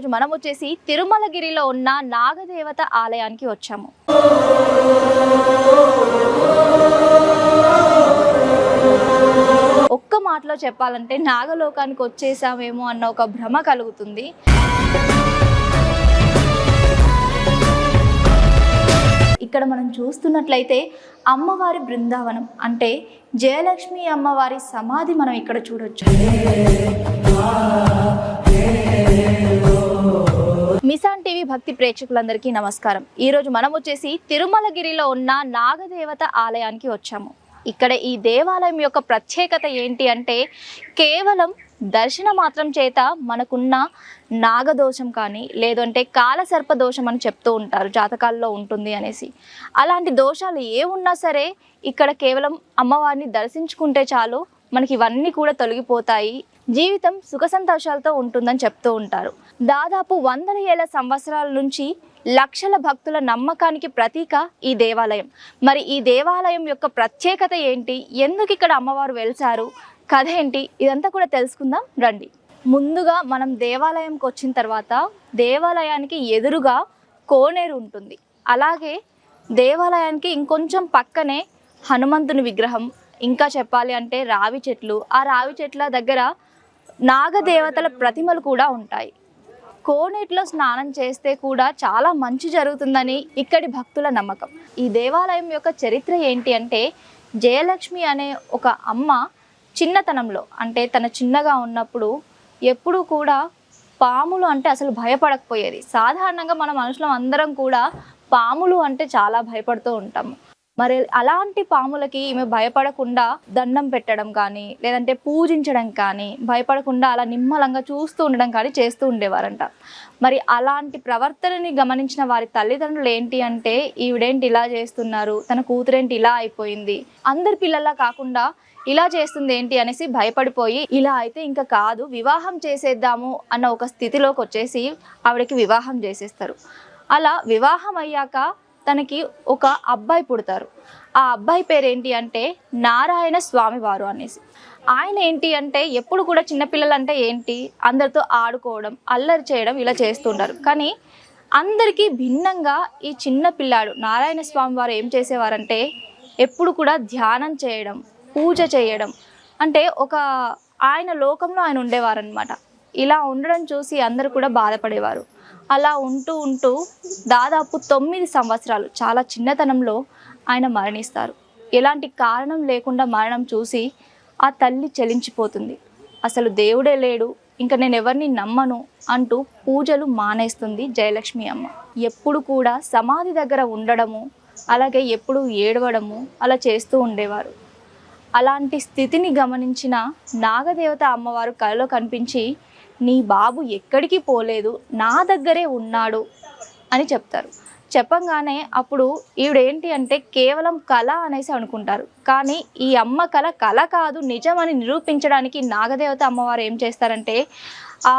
ఈరోజు మనం వచ్చేసి తిరుమలగిరిలో ఉన్న నాగదేవత ఆలయానికి వచ్చాము. ఒక్క మాటలో చెప్పాలంటే నాగలోకానికి వచ్చేసామేమో అన్న ఒక భ్రమ కలుగుతుంది. ఇక్కడ మనం చూస్తున్నట్లయితే అమ్మవారి బృందావనం అంటే జయలక్ష్మి అమ్మవారి సమాధి మనం ఇక్కడ చూడొచ్చు. మిసాన్ టీవీ భక్తి ప్రేక్షకులందరికీ నమస్కారం. ఈరోజు మనం వచ్చేసి తిరుమలగిరిలో ఉన్న నాగదేవత ఆలయానికి వచ్చాము. ఇక్కడ ఈ దేవాలయం యొక్క ప్రత్యేకత ఏంటి అంటే కేవలం దర్శన మాత్రం చేత మనకున్న నాగదోషం కానీ లేదంటే కాలసర్ప దోషం అని చెప్తూ ఉంటారు జాతకాల్లో ఉంటుంది అనేసి. అలాంటి దోషాలు ఏ ఉన్నా సరే ఇక్కడ కేవలం అమ్మవారిని దర్శించుకుంటే చాలు మనకి ఇవన్నీ కూడా తొలగిపోతాయి. జీవితం సుఖ సంతోషాలతో ఉంటుందని చెప్తూ ఉంటారు. దాదాపు వందల ఏళ్ళ సంవత్సరాల నుంచి లక్షల భక్తుల నమ్మకానికి ప్రతీక ఈ దేవాలయం. మరి ఈ దేవాలయం యొక్క ప్రత్యేకత ఏంటి? ఎందుకు ఇక్కడ అమ్మవారు వెలిచారు కథ ఏంటి? ఇదంతా కూడా తెలుసుకుందాం. రండి. ముందుగా మనం దేవాలయంకి వచ్చిన తర్వాత దేవాలయానికి ఎదురుగా కోనేరు ఉంటుంది. అలాగే దేవాలయానికి ఇంకొంచెం పక్కనే హనుమంతుని విగ్రహం. ఇంకా చెప్పాలి అంటే రావి చెట్లు. ఆ రావి చెట్ల దగ్గర నాగదేవతల ప్రతిమలు కూడా ఉంటాయి. కోనేటిలో స్నానం చేస్తే కూడా చాలా మంచి జరుగుతుందని ఇక్కడి భక్తుల నమ్మకం. ఈ దేవాలయం యొక్క చరిత్ర ఏంటి అంటే జయలక్ష్మి అనే ఒక అమ్మ చిన్నతనంలో అంటే తన చిన్నగా ఉన్నప్పుడు ఎప్పుడూ కూడా పాములు అంటే అసలు భయపడకపోయేది. సాధారణంగా మన మనుషులం అందరం కూడా పాములు అంటే చాలా భయపడుతూ ఉంటాము. మరి అలాంటి పాములకి ఈమె భయపడకుండా దండం పెట్టడం కానీ లేదంటే పూజించడం కానీ భయపడకుండా అలా నిమ్మలంగా చూస్తూ ఉండడం కానీ చేస్తూ ఉండేవారంట. మరి అలాంటి ప్రవర్తనని గమనించిన వారి తల్లిదండ్రులు ఏంటి అంటే ఈవిడేంటి ఇలా చేస్తున్నారు? తన కూతురేంటి ఇలా అయిపోయింది? అందరి పిల్లల్లా కాకుండా ఇలా చేస్తుంది ఏంటి? అనేసి భయపడిపోయి ఇలా అయితే ఇంకా కాదు వివాహం చేసేద్దాము అన్న ఒక స్థితిలోకి వచ్చేసి ఆవిడకి వివాహం చేసేస్తారు. అలా వివాహం అయ్యాక తనకి ఒక అబ్బాయి పుడతారు. ఆ అబ్బాయి పేరు ఏంటి అంటే నారాయణ స్వామివారు అనేసి. ఆయన ఏంటి అంటే ఎప్పుడు కూడా చిన్నపిల్లలు అంటే ఏంటి? అందరితో ఆడుకోవడం అల్లరి చేయడం ఇలా చేస్తుంటారు. కానీ అందరికీ భిన్నంగా ఈ చిన్న పిల్లాడు నారాయణ స్వామి వారు ఏం చేసేవారంటే ఎప్పుడు కూడా ధ్యానం చేయడం పూజ చేయడం. అంటే ఒక ఆయన లోకంలో ఆయన ఉండేవారనమాట ఇలా ఉండడం చూసి అందరు కూడా బాధపడేవారు. అలా ఉంటూ ఉంటూ దాదాపు తొమ్మిది సంవత్సరాలు చాలా చిన్నతనంలో ఆయన మరణిస్తారు. ఎలాంటి కారణం లేకుండా మరణం చూసి ఆ తల్లి చలించిపోతుంది. అసలు దేవుడే లేడు ఇంకా నేను ఎవరిని నమ్మను అంటూ పూజలు మానేస్తుంది జయలక్ష్మి అమ్మ. ఎప్పుడు కూడా సమాధి దగ్గర ఉండడము అలాగే ఎప్పుడు ఏడవడము అలా చేస్తూ ఉండేవారు. అలాంటి స్థితిని గమనించిన నాగదేవత అమ్మవారు కలలో కనిపించి నీ బాబు ఎక్కడికి పోలేదు నా దగ్గరే ఉన్నాడు అని చెప్తారు. చెప్పంగానే అప్పుడు ఈవిడేంటి అంటే కేవలం కళ అనేసి అనుకుంటారు. కానీ ఈ అమ్మ కళ కళ కాదు నిజమని నిరూపించడానికి నాగదేవత అమ్మవారు ఏం చేస్తారంటే ఆ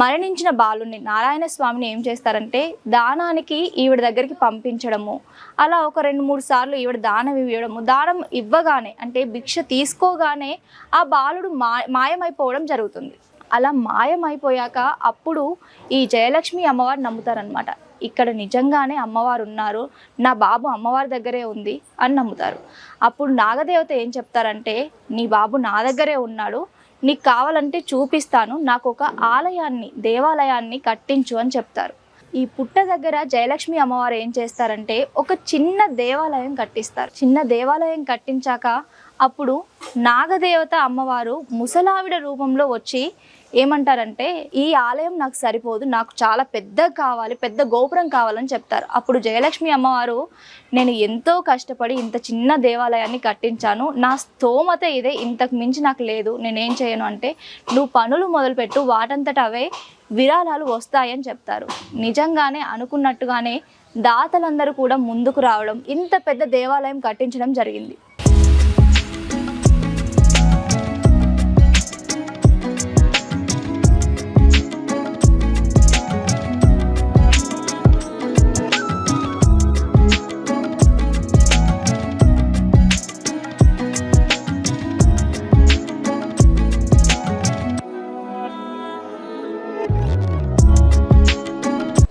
మరణించిన బాలుని నారాయణ స్వామిని ఏం చేస్తారంటే దానానికి ఈవిడ దగ్గరికి పంపించడము. అలా ఒక రెండు మూడు సార్లు ఈవిడ దానం ఇవ్వడము. దానం ఇవ్వగానే అంటే భిక్ష తీసుకోగానే ఆ బాలుడు మా మాయమైపోవడం జరుగుతుంది. అలా మాయమైపోయాక అప్పుడు ఈ జయలక్ష్మి అమ్మవారు నమ్ముతారనమాట ఇక్కడ నిజంగానే అమ్మవారు ఉన్నారు నా బాబు అమ్మవారి దగ్గరే ఉంది అని నమ్ముతారు. అప్పుడు నాగదేవత ఏం చెప్తారంటే నీ బాబు నా దగ్గరే ఉన్నాడు నీకు కావాలంటే చూపిస్తాను నాకు ఒక ఆలయాన్ని దేవాలయాన్ని కట్టించు అని చెప్తారు. ఈ పుట్ట దగ్గర జయలక్ష్మి అమ్మవారు ఏం చేస్తారంటే ఒక చిన్న దేవాలయం కట్టిస్తారు. చిన్న దేవాలయం కట్టించాక అప్పుడు నాగదేవత అమ్మవారు ముసలావిడ రూపంలో వచ్చి ఏమంటారంటే ఈ ఆలయం నాకు సరిపోదు నాకు చాలా పెద్ద కావాలి పెద్ద గోపురం కావాలని చెప్తారు. అప్పుడు జయలక్ష్మి అమ్మవారు నేను ఎంతో కష్టపడి ఇంత చిన్న దేవాలయాన్ని కట్టించాను నా స్తోమత ఇదే ఇంతకు మించి నాకు లేదు. నేనేం చేయను అంటే నువ్వు పనులు మొదలుపెట్టు వాటంతట అవే విరాళాలు వస్తాయని చెప్తారు. నిజంగానే అనుకున్నట్టుగానే దాతలందరూ కూడా ముందుకు రావడం ఇంత పెద్ద దేవాలయం కట్టించడం జరిగింది.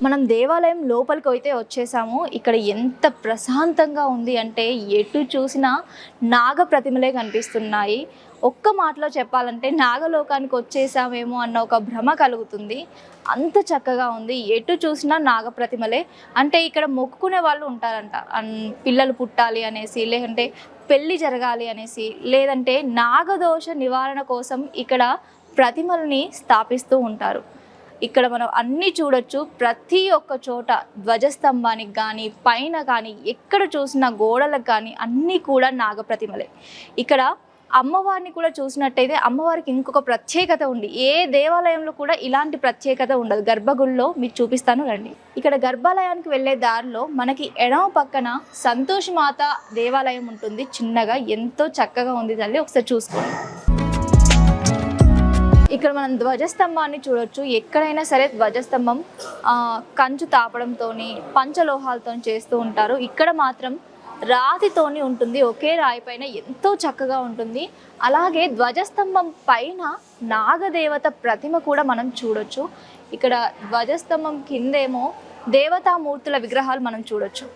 మనం దేవాలయం లోపలికి అయితే వచ్చేసాము. ఇక్కడ ఎంత ప్రశాంతంగా ఉంది అంటే ఎటు చూసినా నాగ ప్రతిమలే కనిపిస్తున్నాయి. ఒక్క మాటలో చెప్పాలంటే నాగలోకానికి వచ్చేసామేమో అన్న ఒక భ్రమ కలుగుతుంది. అంత చక్కగా ఉంది. ఎటు చూసినా నాగ ప్రతిమలే. అంటే ఇక్కడ మొక్కుకునే వాళ్ళు ఉంటారంట. అన్- పిల్లలు పుట్టాలి అనేసి లేదంటే పెళ్ళి జరగాలి అనేసి లేదంటే నాగదోష నివారణ కోసం ఇక్కడ ప్రతిమల్ని స్థాపిస్తూ ఉంటారు. ఇక్కడ మనం అన్నీ చూడొచ్చు. ప్రతి ఒక్క చోట ధ్వజస్తంభానికి కానీ పైన కానీ ఎక్కడ చూసినా గోడలకు కానీ అన్నీ కూడా నాగప్రతిమలే. ఇక్కడ అమ్మవారిని కూడా చూసినట్టయితే అమ్మవారికి ఇంకొక ప్రత్యేకత ఉంది. ఏ దేవాలయంలో కూడా ఇలాంటి ప్రత్యేకత ఉండదు. గర్భగుడిలో మీకు చూపిస్తాను రండి. ఇక్కడ గర్భాలయానికి వెళ్ళే దారిలో మనకి ఎడమ పక్కన సంతోష్ మాత దేవాలయం ఉంటుంది. చిన్నగా ఎంతో చక్కగా ఉంది తల్లి. ఒకసారి చూసుకోండి. ఇక్కడ మనం ధ్వజస్తంభాన్ని చూడొచ్చు. ఎక్కడైనా సరే ధ్వజస్తంభం కంచు తాపడంతోని పంచలోహాలతో చేస్తూ ఉంటారు. ఇక్కడ మాత్రం రాతితోని ఉంటుంది. ఒకే రాయి పైన ఎంతో చక్కగా ఉంటుంది. అలాగే ధ్వజస్తంభం పైన నాగదేవత ప్రతిమ కూడా మనం చూడొచ్చు. ఇక్కడ ధ్వజస్తంభం కిందేమో దేవతామూర్తుల విగ్రహాలు మనం చూడొచ్చు.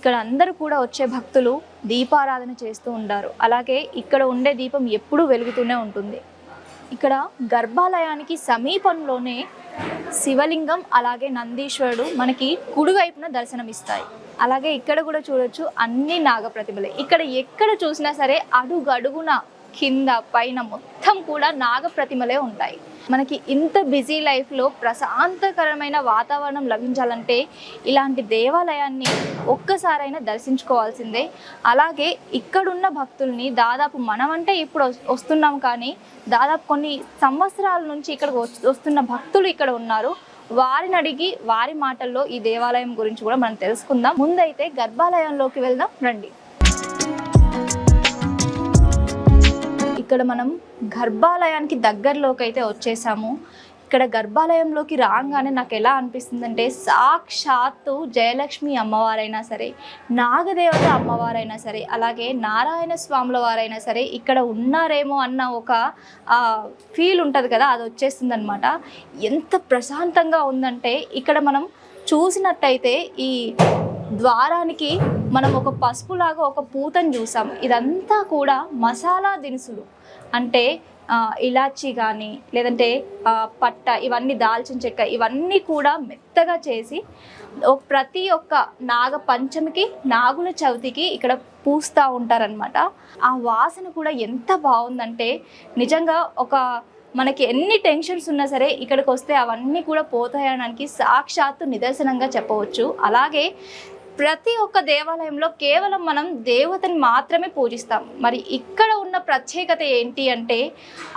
ఇక్కడ అందరూ కూడా వచ్చే భక్తులు దీపారాధన చేస్తూ ఉంటారు. అలాగే ఇక్కడ ఉండే దీపం ఎప్పుడూ వెలుగుతూనే ఉంటుంది. ఇక్కడ గర్భాలయానికి సమీపంలోనే శివలింగం అలాగే నందీశ్వరుడు మనకి కుడివైపున దర్శనమిస్తాయి. అలాగే ఇక్కడ కూడా చూడొచ్చు అన్ని నాగ ప్రతిమలే. ఇక్కడ ఎక్కడ చూసినా సరే అడుగు అడుగున కింద పైన మొత్తం కూడా నాగ ప్రతిమలే ఉంటాయి. మనకి ఇంత బిజీ లైఫ్లో ప్రశాంతకరమైన వాతావరణం లభించాలంటే ఇలాంటి దేవాలయాన్ని ఒక్కసారైనా దర్శించుకోవాల్సిందే. అలాగే ఇక్కడున్న భక్తుల్ని దాదాపు మనమంటే ఇప్పుడు వస్తున్నాం కానీ దాదాపు కొన్ని సంవత్సరాల నుంచి ఇక్కడ వస్తున్న భక్తులు ఇక్కడ ఉన్నారు. వారిని అడిగి వారి మాటల్లో ఈ దేవాలయం గురించి కూడా మనం తెలుసుకుందాం. ముందైతే గర్భాలయంలోకి వెళ్దాం. రండి. ఇక్కడ మనం గర్భాలయానికి దగ్గరలోకి అయితే వచ్చేసాము. ఇక్కడ గర్భాలయంలోకి రాగానే నాకు ఎలా అనిపిస్తుందంటే సాక్షాత్తు జయలక్ష్మి అమ్మవారైనా సరే నాగదేవత అమ్మవారైనా సరే అలాగే నారాయణ స్వాముల వారైనా సరే ఇక్కడ ఉన్నారేమో అన్న ఒక ఫీల్ ఉంటుంది కదా అది వచ్చేస్తుంది అనమాట ఎంత ప్రశాంతంగా ఉందంటే ఇక్కడ మనం చూసినట్టయితే ఈ ద్వారానికి మనం ఒక పసుపులాగా ఒక పూతను చూసాం. ఇదంతా కూడా మసాలా దినుసులు. అంటే ఇలాచి కానీ లేదంటే పట్ట ఇవన్నీ దాల్చిన చెక్క ఇవన్నీ కూడా మెత్తగా చేసి ఒక- ప్రతి ఒక్క నాగ పంచమికి నాగుల చవితికి ఇక్కడ పూస్తూ ఉంటారనమాట ఆ వాసన కూడా ఎంత బాగుందంటే నిజంగా ఒక మనకి ఎన్ని టెన్షన్స్ ఉన్నా సరే ఇక్కడికి వస్తే అవన్నీ కూడా పోతాయనడానికి సాక్షాత్తు నిదర్శనంగా చెప్పవచ్చు. అలాగే ప్రతి ఒక్క దేవాలయంలో కేవలం మనం దేవతని మాత్రమే పూజిస్తాం. మరి ఇక్కడ ఉన్న ప్రత్యేకత ఏంటి అంటే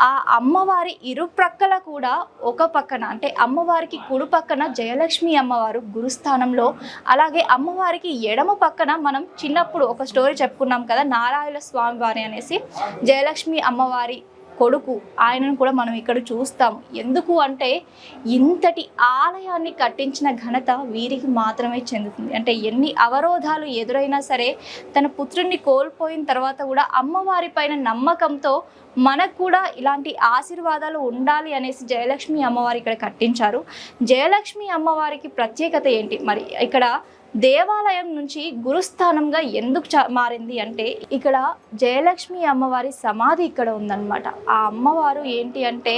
ఆ అమ్మవారి ఇరు ప్రక్కల కూడా ఒక పక్కన అంటే అమ్మవారికి కుడి పక్కన జయలక్ష్మి అమ్మవారు గురుస్థానంలో అలాగే అమ్మవారికి ఎడమ పక్కన మనం చిన్నప్పుడు ఒక స్టోరీ చెప్పుకున్నాం కదా నారాయణ స్వామివారి అనేసి జయలక్ష్మి అమ్మవారి కొడుకు. ఆయనను కూడా మనం ఇక్కడ చూస్తాం. ఎందుకు అంటే ఇంతటి ఆలయాన్ని కట్టించిన ఘనత వీరికి మాత్రమే చెందుతుంది. అంటే ఎన్ని అవరోధాలు ఎదురైనా సరే తన పుత్రుణ్ణి కోల్పోయిన తర్వాత కూడా అమ్మవారి పైన నమ్మకంతో మనకు కూడా ఇలాంటి ఆశీర్వాదాలు ఉండాలి అనేసి జయలక్ష్మి అమ్మవారి ఇక్కడ కట్టించారు. జయలక్ష్మి అమ్మవారికి ప్రత్యేకత ఏంటి? మరి ఇక్కడ దేవాలయం నుంచి గురుస్థానంగా ఎందుకు మారింది అంటే ఇక్కడ జయలక్ష్మి అమ్మవారి సమాధి ఇక్కడ ఉందన్నమాట. ఆ అమ్మవారు ఏంటి అంటే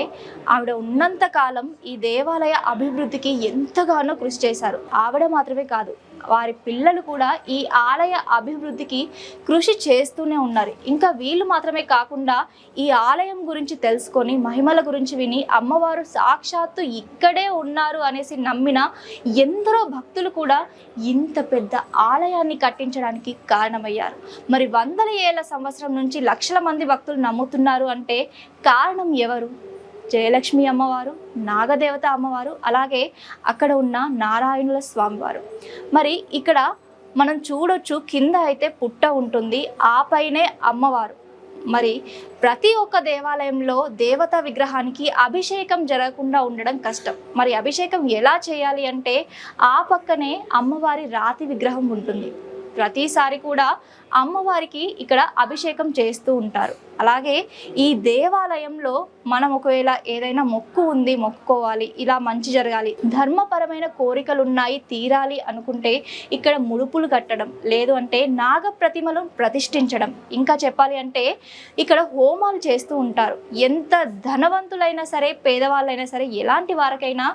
ఆవిడ ఉన్నంత కాలం ఈ దేవాలయ అభివృద్ధికి ఎంతగానో కృషి చేశారు. ఆవిడ మాత్రమే కాదు వారి పిల్లలు కూడా ఈ ఆలయ అభివృద్ధికి కృషి చేస్తూనే ఉన్నారు. ఇంకా వీళ్ళు మాత్రమే కాకుండా ఈ ఆలయం గురించి తెలుసుకొని మహిమల గురించి విని అమ్మవారు సాక్షాత్తు ఇక్కడే ఉన్నారు అనేసి నమ్మిన ఎందరో భక్తులు కూడా ఇంత ఇంత పెద్ద ఆలయాన్ని కట్టించడానికి కారణమయ్యారు. మరి వందల ఏళ్ళ సంవత్సరం నుంచి లక్షల మంది భక్తులు నమ్ముతున్నారు అంటే కారణం ఎవరు? జయలక్ష్మి అమ్మవారు నాగదేవత అమ్మవారు అలాగే అక్కడ ఉన్న నారాయణుల స్వామివారు. మరి ఇక్కడ మనం చూడొచ్చు కింద అయితే పుట్ట ఉంటుంది ఆ పైనే అమ్మవారు. మరి ప్రతి ఒక్క దేవాలయంలో దేవత విగ్రహానికి అభిషేకం జరగకుండా ఉండడం కష్టం. మరి అభిషేకం ఎలా చేయాలి అంటే ఆ పక్కనే అమ్మవారి రాతి విగ్రహం ఉంటుంది. ప్రతిసారి కూడా అమ్మవారికి ఇక్కడ అభిషేకం చేస్తూ ఉంటారు. అలాగే ఈ దేవాలయంలో మనం ఒకవేళ ఏదైనా మొక్కు ఉంది మొక్కుకోవాలి ఇలా మంచి జరగాలి ధర్మపరమైన కోరికలు ఉన్నాయి తీరాలి అనుకుంటే ఇక్కడ ముడుపులు కట్టడం లేదు అంటే నాగ ప్రతిమలను ప్రతిష్ఠించడం ఇంకా చెప్పాలి అంటే ఇక్కడ హోమాలు చేస్తూ ఉంటారు. ఎంత ధనవంతులైనా సరే పేదవాళ్ళైనా సరే ఎలాంటి వారికైనా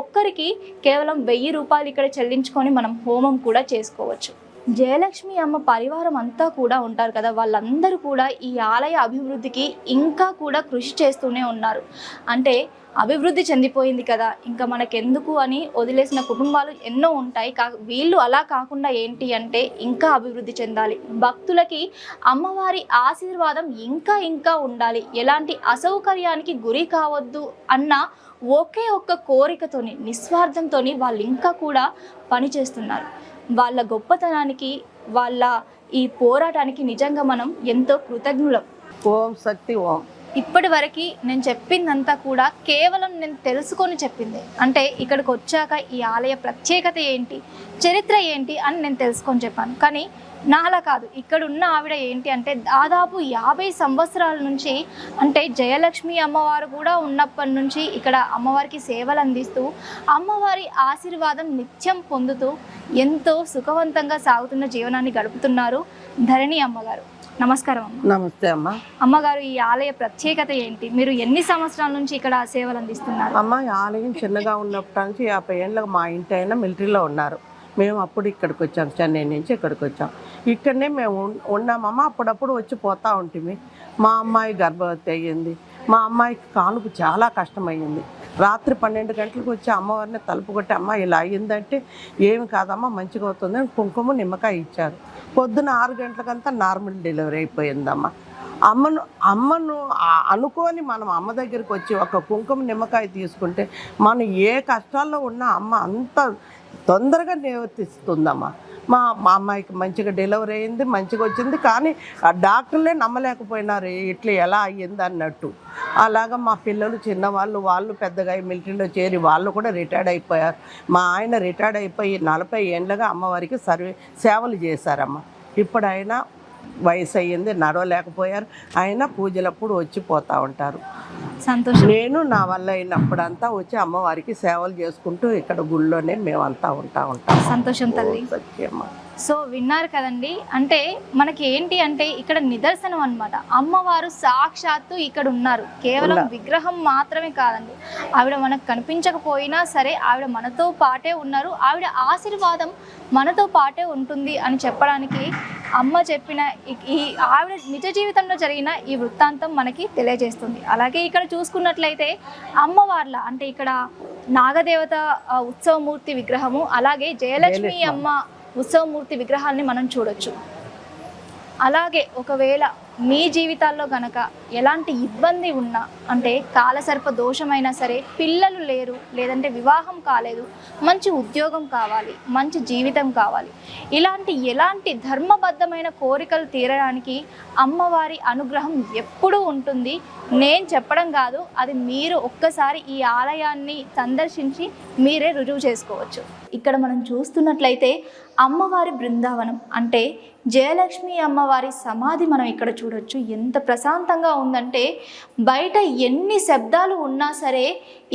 ఒక్కరికి కేవలం వెయ్యి రూపాయలు ఇక్కడ చెల్లించుకొని మనం హోమం కూడా చేసుకోవచ్చు. జయలక్ష్మి అమ్మ పరివారం అంతా కూడా ఉంటారు కదా. వాళ్ళందరూ కూడా ఈ ఆలయ అభివృద్ధికి ఇంకా కూడా కృషి చేస్తూనే ఉన్నారు. అంటే అభివృద్ధి చెందిపోయింది కదా. ఇంకా మనకెందుకు అని వదిలేసిన కుటుంబాలు ఎన్నో ఉంటాయి. కా వీళ్ళు అలా కాకుండా ఏంటి అంటే ఇంకా అభివృద్ధి చెందాలి. భక్తులకి అమ్మవారి ఆశీర్వాదం ఇంకా ఇంకా ఉండాలి. ఎలాంటి అసౌకర్యానికి గురి కావద్దు అన్న ఒకే ఒక్క కోరికతోని నిస్వార్థంతోని వాళ్ళు ఇంకా కూడా పనిచేస్తున్నారు. వాళ్ళ గొప్పతనానికి వాళ్ళ ఈ పోరాటానికి నిజంగా మనం ఎంతో కృతజ్ఞులం. ఓం శక్తి ఓం. ఇప్పటి వరకు నేను చెప్పిందంతా కూడా కేవలం నేను తెలుసుకొని చెప్పింది. అంటే ఇక్కడికి వచ్చాక ఈ ఆలయ ప్రత్యేకత ఏంటి చరిత్ర ఏంటి అని నేను తెలుసుకొని చెప్పాను. కానీ నాలా కాదు. ఇక్కడ ఉన్న ఆవిడ ఏంటి అంటే దాదాపు యాభై సంవత్సరాల నుంచి అంటే జయలక్ష్మి అమ్మవారు కూడా ఉన్నప్పటి నుంచి ఇక్కడ అమ్మవారికి సేవలు అందిస్తూ అమ్మవారి ఆశీర్వాదం నిత్యం పొందుతూ ఎంతో సుఖవంతంగా సాగుతున్న జీవనాన్ని గడుపుతున్నారు ధరణి అమ్మగారు. నమస్కారం అమ్మ. నమస్తే అమ్మ. అమ్మగారు ఈ ఆలయ ప్రత్యేకత ఏంటి? మీరు ఎన్ని సంవత్సరాల నుంచి ఇక్కడ సేవలు అందిస్తున్నారు? అమ్మ ఈ ఆలయం చిన్నగా ఉన్నప్పటి నుంచి యాభై ఏళ్ళకి మా ఇంటి అయినా మిలిటరీలో ఉన్నారు. మేము అప్పుడు ఇక్కడికి వచ్చాం చెన్నై నుంచి ఇక్కడికి వచ్చాం. ఇక్కడనే మేము ఉన్నామమ్మ అప్పుడప్పుడు వచ్చి పోతా ఉంటుంది మా అమ్మాయి గర్భవతి అయ్యింది. మా అమ్మాయికి కానుపు చాలా కష్టమయ్యింది. రాత్రి పన్నెండు గంటలకు వచ్చి అమ్మవారిని తలుపు కొట్టి అమ్మ ఇలా అయ్యిందంటే ఏమి కాదమ్మా మంచిగా అవుతుంది అని కుంకుమ నిమ్మకాయ ఇచ్చారు. పొద్దున ఆరు గంటలకంతా నార్మల్ డెలివరీ అయిపోయిందమ్మా. అమ్మను అమ్మను అనుకొని మనం అమ్మ దగ్గరికి వచ్చి ఒక కుంకుమ నిమ్మకాయ తీసుకుంటే మనం ఏ కష్టాల్లో ఉన్నా అమ్మ అంత తొందరగా నివర్తిస్తుందమ్మా. మా మా అమ్మాయికి మంచిగా డెలివరీ అయింది మంచిగా వచ్చింది కానీ ఆ డాక్టర్లే నమ్మలేకపోయినారు ఇట్లా ఎలా అయ్యింది అన్నట్టు. అలాగా మా పిల్లలు చిన్నవాళ్ళు వాళ్ళు పెద్దగా మిలిటరీలో చేరి వాళ్ళు కూడా రిటైర్డ్ అయిపోయారు. మా ఆయన రిటైర్డ్ అయిపోయి నలభై ఏండ్లుగా అమ్మవారికి సర్వీ సేవలు చేశారమ్మ. ఇప్పుడు ఆయన వయసు అయ్యింది నడవలేకపోయారు అయినా పూజలప్పుడు వచ్చి పోతూ ఉంటారు. సంతోషం. నేను నా వల్ల అయినప్పుడంతా వచ్చి అమ్మవారికి సేవలు చేసుకుంటూ ఇక్కడ గుళ్ళోనే మేమంతా ఉంటా ఉంటాం. సంతోషం తల్లి. సత్యమ్మ. సో విన్నారు కదండి. అంటే మనకి ఏంటి అంటే ఇక్కడ నిదర్శనం అన్నమాట. అమ్మవారు సాక్షాత్తు ఇక్కడ ఉన్నారు. కేవలం విగ్రహం మాత్రమే కాదండి. ఆవిడ మనకు కనిపించకపోయినా సరే ఆవిడ మనతో పాటే ఉన్నారు. ఆవిడ ఆశీర్వాదం మనతో పాటే ఉంటుంది అని చెప్పడానికి అమ్మ చెప్పిన ఈ- ఆవిడ నిజ జీవితంలో జరిగిన ఈ వృత్తాంతం మనకి తెలియజేస్తుంది. అలాగే ఇక్కడ చూసుకున్నట్లయితే అమ్మవార్ల అంటే ఇక్కడ నాగదేవత ఉత్సవమూర్తి విగ్రహము అలాగే జయలక్ష్మి. అమ్మ ఉత్సవమూర్తి విగ్రహాన్ని మనం చూడొచ్చు. అలాగే ఒకవేళ మీ జీవితాల్లో గనక ఎలాంటి ఇబ్బంది ఉన్నా అంటే కాలసర్ప దోషమైనా సరే పిల్లలు లేరు లేదంటే వివాహం కాలేదు మంచి ఉద్యోగం కావాలి మంచి జీవితం కావాలి ఇలాంటి ఎలాంటి ధర్మబద్ధమైన కోరికలు తీరడానికి అమ్మవారి అనుగ్రహం ఎప్పుడూ ఉంటుంది. నేను చెప్పడం కాదు అది మీరు ఒక్కసారి ఈ ఆలయాన్ని సందర్శించి మీరే రుజువు చేసుకోవచ్చు. ఇక్కడ మనం చూస్తున్నట్లయితే అమ్మవారి బృందావనం అంటే జయలక్ష్మి అమ్మవారి సమాధి మనం ఇక్కడ చూడొచ్చు. ఎంత ప్రశాంతంగా ఉందంటే బయట ఎన్ని శబ్దాలు ఉన్నా సరే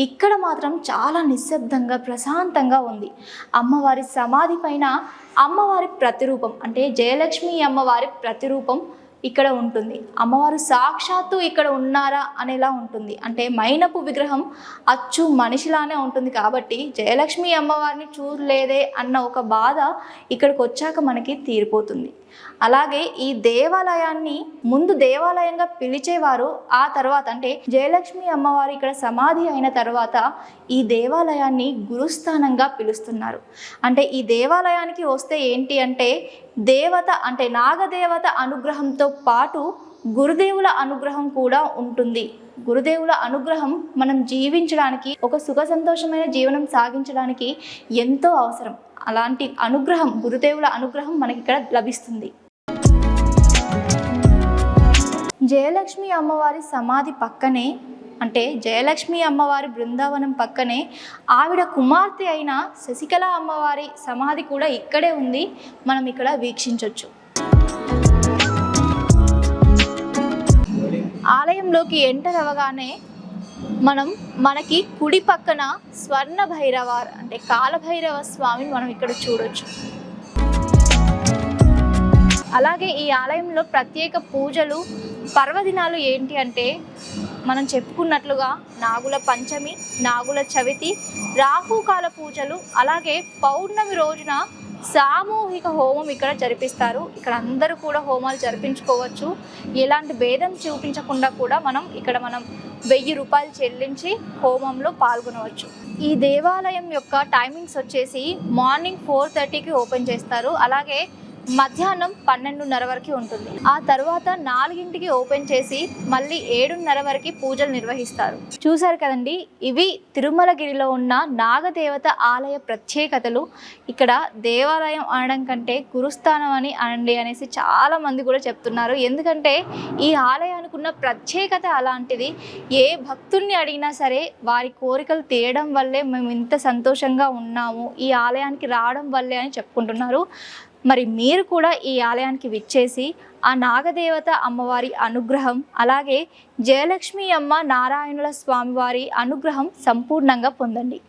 ఇక్కడ మాత్రం చాలా నిశ్శబ్దంగా ప్రశాంతంగా ఉంది. అమ్మవారి సమాధి పైన అమ్మవారి ప్రతిరూపం అంటే జయలక్ష్మి అమ్మవారి ప్రతిరూపం ఇక్కడ ఉంటుంది. అమ్మవారు సాక్షాత్తు ఇక్కడ ఉన్నారా అనేలా ఉంటుంది. అంటే మైనపు విగ్రహం అచ్చు మనిషిలానే ఉంటుంది కాబట్టి జయలక్ష్మి అమ్మవారిని చూడలేదే అన్న ఒక బాధ ఇక్కడికి వచ్చాక మనకి తీరిపోతుంది. అలాగే ఈ దేవాలయాన్ని ముందు దేవాలయంగా పిలిచేవారు ఆ తర్వాత అంటే జయలక్ష్మి అమ్మవారు ఇక్కడ సమాధి అయిన తర్వాత ఈ దేవాలయాన్ని గురుస్థానంగా పిలుస్తున్నారు. అంటే ఈ దేవాలయానికి వస్తే ఏంటి అంటే దేవత అంటే నాగదేవత అనుగ్రహంతో పాటు గురుదేవుల అనుగ్రహం కూడా ఉంటుంది. గురుదేవుల అనుగ్రహం మనం జీవించడానికి ఒక సుఖ సంతోషమైన జీవనం సాగించడానికి ఎంతో అవసరం. అలాంటి అనుగ్రహం గురుదేవుల అనుగ్రహం మనకి ఇక్కడ లభిస్తుంది. జయలక్ష్మి అమ్మవారి సమాధి పక్కనే అంటే జయలక్ష్మి అమ్మవారి బృందావనం పక్కనే ఆవిడ కుమార్తె అయిన శశికళ అమ్మవారి సమాధి కూడా ఇక్కడే ఉంది. మనం ఇక్కడ వీక్షించవచ్చు ఆలయంలోకి ఎంటర్ అవ్వగానే మనం మనకి కుడి పక్కన స్వర్ణ భైరవార్ అంటే కాలభైరవ స్వామిని మనం ఇక్కడ చూడొచ్చు. అలాగే ఈ ఆలయంలో ప్రత్యేక పూజలు పర్వదినాలు ఏంటి అంటే మనం చెప్పుకున్నట్లుగా నాగుల పంచమి నాగుల చవితి రాహుకాల పూజలు అలాగే పౌర్ణమి రోజున సామూహిక హోమం ఇక్కడ జరిపిస్తారు. ఇక్కడ అందరూ కూడా హోమాలు జరిపించుకోవచ్చు. ఎలాంటి భేదం చూపించకుండా కూడా మనం ఇక్కడ మనం వెయ్యి రూపాయలు చెల్లించి హోమంలో పాల్గొనవచ్చు. ఈ దేవాలయం యొక్క టైమింగ్స్ వచ్చేసి మార్నింగ్ ఫోర్ థర్టీకి ఓపెన్ చేస్తారు. అలాగే మధ్యాహ్నం పన్నెండున్నర వరకు ఉంటుంది. ఆ తర్వాత నాలుగింటికి ఓపెన్ చేసి మళ్ళీ ఏడున్నర వరకు పూజలు నిర్వహిస్తారు. చూసారు కదండి ఇవి తిరుమలగిరిలో ఉన్న నాగదేవత ఆలయ ప్రత్యేకతలు. ఇక్కడ దేవాలయం అనడం కంటే గురుస్థానం అని అనండి అనేసి చాలా మంది కూడా చెప్తున్నారు. ఎందుకంటే ఈ ఆలయానికి ఉన్న ప్రత్యేకత అలాంటిది. ఏ భక్తుల్ని అడిగినా సరే వారి కోరికలు తీయడం వల్లే మేము ఇంత సంతోషంగా ఉన్నాము. ఈ ఆలయానికి రావడం వల్లే అని చెప్పుకుంటున్నారు. మరి మీరు కూడా ఈ ఆలయానికి విచ్చేసి ఆ నాగదేవత అమ్మవారి అనుగ్రహం అలాగే జయలక్ష్మి అమ్మ నారాయణుల స్వామివారి అనుగ్రహం సంపూర్ణంగా పొందండి.